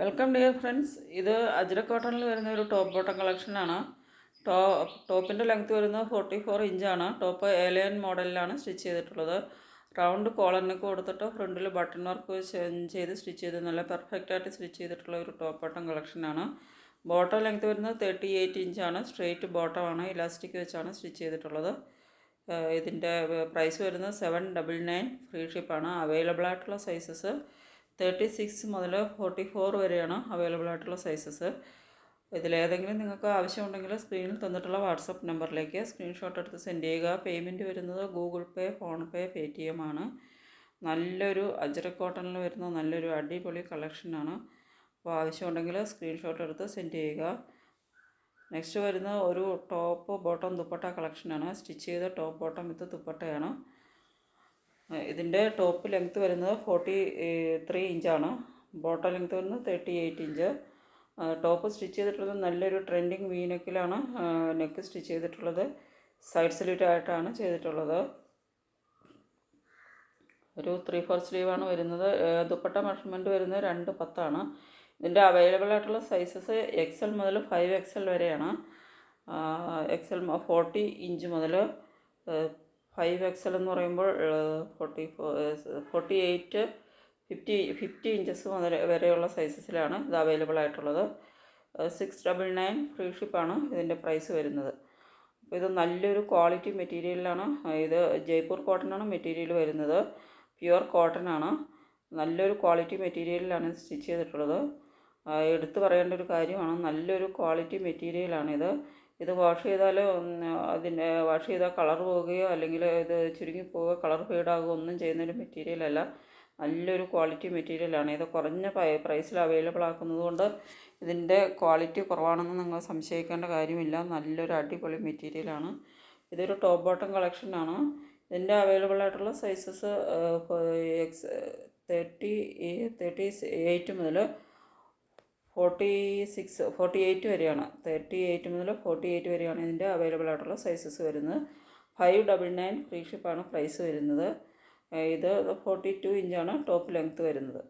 Welcome dear friends. ഇത് അജ്ര കോട്ടണിൽ വരുന്ന ഒരു ടോപ്പ് ബോട്ടം കളക്ഷനാണ് ടോ ടോപ്പിന്റെ ലെങ്ത് വരുന്നത് ഫോർട്ടി ഫോർ ഇഞ്ചാണ് ടോപ്പ് ഏലയൻ മോഡലിലാണ് സ്റ്റിച്ച് ചെയ്തിട്ടുള്ളത്. റൗണ്ട് കോളറിനൊക്കെ കൊടുത്തിട്ട് ഫ്രണ്ടിൽ ബട്ടൺ വർക്ക് ചെയ്ത് സ്റ്റിച്ച് ചെയ്ത് നല്ല പെർഫെക്റ്റ് ആയിട്ട് സ്റ്റിച്ച് ചെയ്തിട്ടുള്ള ഒരു ടോപ്പ് ബോട്ടം കളക്ഷനാണ് ബോട്ടം ലെങ്ത് വരുന്നത് തേർട്ടി എയ്റ്റ് ഇഞ്ചാണ് സ്ട്രെയിറ്റ് ബോട്ടമാണ് ഇലാസ്റ്റിക് വെച്ചാണ് സ്റ്റിച്ച് ചെയ്തിട്ടുള്ളത്. ഇതിന്റെ പ്രൈസ് വരുന്നത് സെവൻ ഡബിൾ നയൻ. ഫ്രീ ഷിപ്പാണ് അവൈലബിൾ ആയിട്ടുള്ള സൈസസ്. തേർട്ടി സിക്സ് മുതൽ ഫോർട്ടി ഫോർ വരെയാണ് അവൈലബിൾ ആയിട്ടുള്ള സൈസസ് ഇതിലേതെങ്കിലും നിങ്ങൾക്ക് ആവശ്യമുണ്ടെങ്കിൽ സ്ക്രീനിൽ തന്നിട്ടുള്ള വാട്സപ്പ് നമ്പറിലേക്ക് സ്ക്രീൻഷോട്ട് എടുത്ത് സെൻഡ് ചെയ്യുക. പേയ്മെന്റ് വരുന്നത് Google pay PhonePe Paytm ആണ്. നല്ലൊരു അജ്ര കോട്ടണിൽ വരുന്ന നല്ലൊരു അടിപൊളി കളക്ഷനാണ് അപ്പോൾ ആവശ്യമുണ്ടെങ്കിൽ സ്ക്രീൻഷോട്ട് എടുത്ത് സെൻഡ് ചെയ്യുക. നെക്സ്റ്റ് വരുന്ന ഒരു ടോപ്പ് ബോട്ടം ദുപ്പട്ട കളക്ഷനാണ് സ്റ്റിച്ച് ചെയ്ത ടോപ്പ് ബോട്ടം വിത്ത് ദുപ്പട്ടയാണ്. ഇതിന്റെ ടോപ്പ് ലെങ്ത്ത് വരുന്നത് ഫോർട്ടി ത്രീ ഇഞ്ചാണ്. ബോട്ടം ലെങ്ത്ത് വരുന്നത് thirty eight inch. Top stitch ചെയ്തിട്ടുള്ളത് നല്ലൊരു ട്രെൻഡിങ് വി നെക്കിലാണ് നെക്ക് സ്റ്റിച്ച് ചെയ്തിട്ടുള്ളത്. സൈഡ് സ്ലിറ്റ് ആയിട്ടാണ് ചെയ്തിട്ടുള്ളത്. ഒരു ത്രീ ഫോർ സ്ലീവാണ് വരുന്നത്. ദുപ്പട്ട മെഷർമെന്റ് വരുന്നത് രണ്ട് പത്താണ്. ഇതിന്റെ അവൈലബിൾ ആയിട്ടുള്ള സൈസസ് എക്സൽ മുതൽ ഫൈവ് എക്സൽ വരെയാണ്. എക്സൽ ഫോർട്ടി ഇഞ്ച് മുതൽ ഫൈവ് എക്സൽ എന്ന് പറയുമ്പോൾ forty four forty eight fifty fifty inches മുതൽ വരെയുള്ള സൈസസിലാണ് ഇത് അവൈലബിൾ ആയിട്ടുള്ളത്. സിക്സ് ഡബിൾ നയൻ ഫ്രീ ഷിപ്പാണ് ഇതിന്റെ പ്രൈസ് വരുന്നത്. അപ്പോൾ ഇത് നല്ലൊരു ക്വാളിറ്റി മെറ്റീരിയലാണ് ഇത് ജയ്പൂർ കോട്ടനാണ് മെറ്റീരിയൽ വരുന്നത്. പ്യുവർ കോട്ടനാണ്. നല്ലൊരു ക്വാളിറ്റി മെറ്റീരിയലിലാണ് സ്റ്റിച്ച് ചെയ്തിട്ടുള്ളത്. എടുത്തു പറയേണ്ട ഒരു കാര്യമാണ് നല്ലൊരു ക്വാളിറ്റി മെറ്റീരിയലാണിത് ഇത് വാഷ് ചെയ്താൽ അതിന്റെ വാഷ് ചെയ്താൽ കളർ പോവുകയോ അല്ലെങ്കിൽ ഇത് ചുരുങ്ങി കളർ ഫെയ്ഡാകുകയോ ഒന്നും ചെയ്യുന്നൊരു മെറ്റീരിയലല്ല നല്ലൊരു ക്വാളിറ്റി മെറ്റീരിയലാണ് ഇത് കുറഞ്ഞ പ്രൈസിൽ അവൈലബിൾ ആക്കുന്നത് കൊണ്ട് ഇതിന്റെ ക്വാളിറ്റി കുറവാണെന്ന് നിങ്ങൾ സംശയിക്കേണ്ട കാര്യമില്ല. നല്ലൊരു അടിപൊളി മെറ്റീരിയലാണ് ഇതൊരു ടോപ്പ് ബോട്ടം കളക്ഷനാണ് ഇതിന്റെ അവൈലബിൾ ആയിട്ടുള്ള sizes x thirty thirty eight മുതൽ ഫോർട്ടി സിക്സ് ഫോർട്ടി എയ്റ്റ് വരെയാണ്. തേർട്ടി എയ്റ്റ് മുതൽ ഫോർട്ടി എയ്റ്റ് വരെയാണ് ഇതിന്റെ അവൈലബിൾ ആയിട്ടുള്ള സൈസസ് വരുന്നത്. ഫൈവ് ഡബിൾ നയൻ ഫ്രീ ഷിപ്പാണ് പ്രൈസ് വരുന്നത്. ഇത് ഫോർട്ടി ടു ഇഞ്ചാണ് ടോപ്പ് ലെങ്ത്ത് വരുന്നത്.